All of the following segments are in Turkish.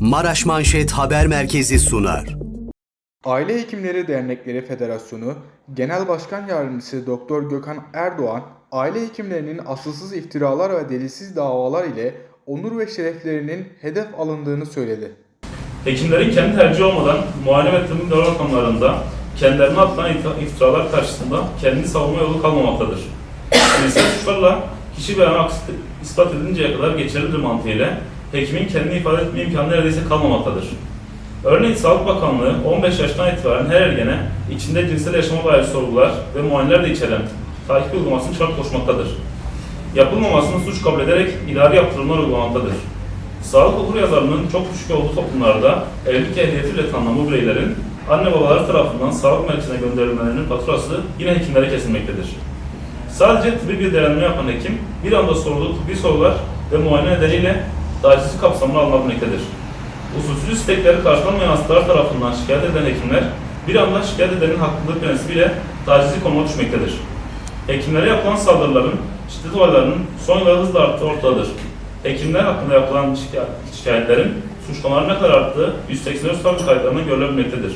Maraş Manşet Haber Merkezi sunar. Aile Hekimleri Dernekleri Federasyonu Genel Başkan Yardımcısı Doktor Gökhan Erdoğan, aile hekimlerinin asılsız iftiralar ve delilsiz davalar ile onur ve şereflerinin hedef alındığını söyledi. Hekimlerin kendi tercihi olmadan muayene ve tıbbi müdahale ortamlarında kendilerine atılan iftiralar karşısında kendini savunma yolu kalmamaktadır. Cinsel suçlarla kişi beyanı ispat edilinceye kadar geçerlidir mantığıyla hekimin kendini ifade etme imkanı neredeyse kalmamaktadır. Örneğin Sağlık Bakanlığı 15 yaştan itibaren her ergene içinde cinsel yaşama dair sorgular ve muayeneler de içeren takip uygulamasını şart koşmaktadır. Yapılmamasını suç kabul ederek idari yaptırımlar uygulamaktadır. Sağlık okuryazarlığının çok düşük olduğu toplumlarda evlilik ehliyetiyle tanınan bu bireylerin anne babaları tarafından sağlık merkezine gönderilmelerinin faturası yine hekimlere kesilmektedir. Sadece tıbbi bir değerlendirme yapan hekim bir anda sorduğu tıbbi sorular ve muayene nedeniyle tacizci kapsamına alınabilmektedir. Usulsüz istekleri karşılanmayan hastalar tarafından şikayet edilen hekimler bir anda şikayet edenin haklılığı prensibiyle tacizci konuma düşmektedir. Hekimlere yapılan saldırıların, şiddet olaylarının son yıllarda hızla arttığı ortadadır. Hekimler hakkında yapılan şikay- şikayetlerin suçlamaların ne kadar arttığı 184 savcı kayıtlarından görülebilmektedir.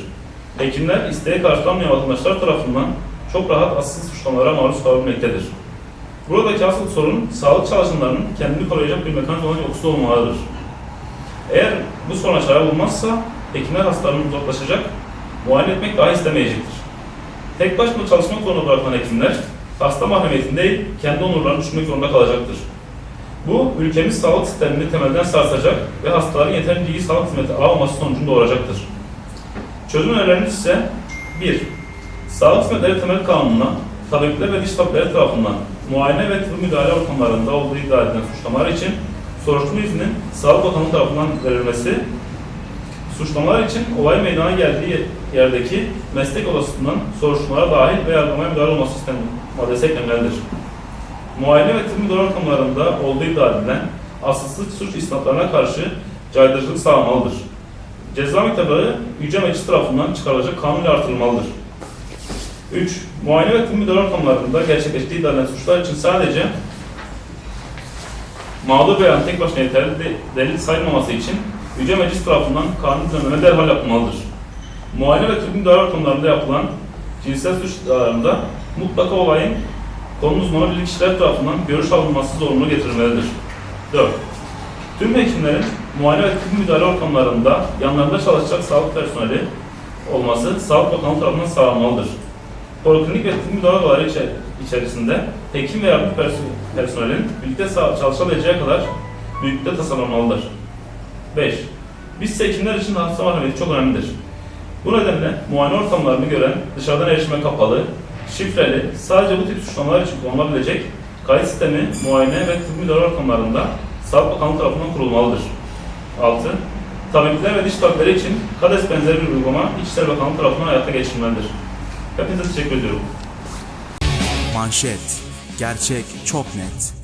Hekimler isteği karşılanmayan vatandaşlar tarafından çok rahat asıl suçlamalara maruz kalabilmektedir. Buradaki asıl sorun sağlık çalışanlarının kendini koruyacak bir mekanizmanın yoksul olmalarıdır. Eğer bu soruna çare bulunmazsa hekimler hastalarını uzaklaşacak, muayene etmek daha istemeyecektir. Tek başına çalışmak zorunda bırakılan hekimler hasta mahremiyetinde değil, kendi onurlarını düşünmek zorunda kalacaktır. Bu ülkemiz sağlık sistemini temelden sarsacak ve hastaların yeterince iyi sağlık hizmeti almaması sonucunu doğuracaktır. Çözüm önerilerimiz ise 1. Sağlık hizmetleri temel kanununa tabipler ve diş tabipleri tarafından muayene ve tıbbi müdahale ortamlarında olduğu iddia edilen suçlamalar için soruşturma izninin Sağlık Bakanlığı tarafından verilmesi, suçlamalar için olay meydana geldiği yerdeki meslek odasından soruşturmalara dahil ve yargılamaya müdahale olması sistemi maddesi eklenmelidir. Muayene ve tıbbi müdahale ortamlarında olduğu iddia edilen asılsız suç isnatlarına karşı caydırıcılık sağlamalıdır. Ceza miktarları Yüce Meclis tarafından çıkarılacak kanunla artırılmalıdır. 3. Muayene ve tıbbi müdahale ortamlarında gerçekleştiği iddia edilen suçlar için sadece mağdur beyan tek başına yeterli de, delil sayılmaması için Yüce Meclis tarafından kanun düzenleme derhal yapılmalıdır. Muayene ve tıbbi müdahale ortamlarında yapılan cinsel suç iddialarında mutlaka olayın konu uzmanı bilgi kişiler tarafından görüş alınması zorunlu getirilmelidir. 4. Tüm hekimlerin muayene ve tıbbi müdahale ortamlarında yanlarında çalışacak sağlık personeli olması Sağlık Bakanlığı tarafından sağlanmalıdır. Poliklinik ve tıbbi müdahale olayları içe- içerisinde hekim ve yardım perso- personelin birlikte çalışabileceği kadar büyüklükte tasarlanmalıdır. 5. Biz hekimler için hasta mahremiyeti çok önemlidir. Bu nedenle muayene ortamlarını gören, dışarıdan erişime kapalı, şifreli, sadece bu tip suçlamalar için kullanılabilecek kayıt sistemi, muayene ve tıbbi müdahale ortamlarında Sağlık Bakanlığı tarafından kurulmalıdır. 6. Tabipler ve diş tabipleri için KADES benzeri bir uygulama İçişleri Bakanlığı tarafından hayata geçirilmelidir. Hepinize teşekkür ediyorum. Manşet. Gerçek çok net.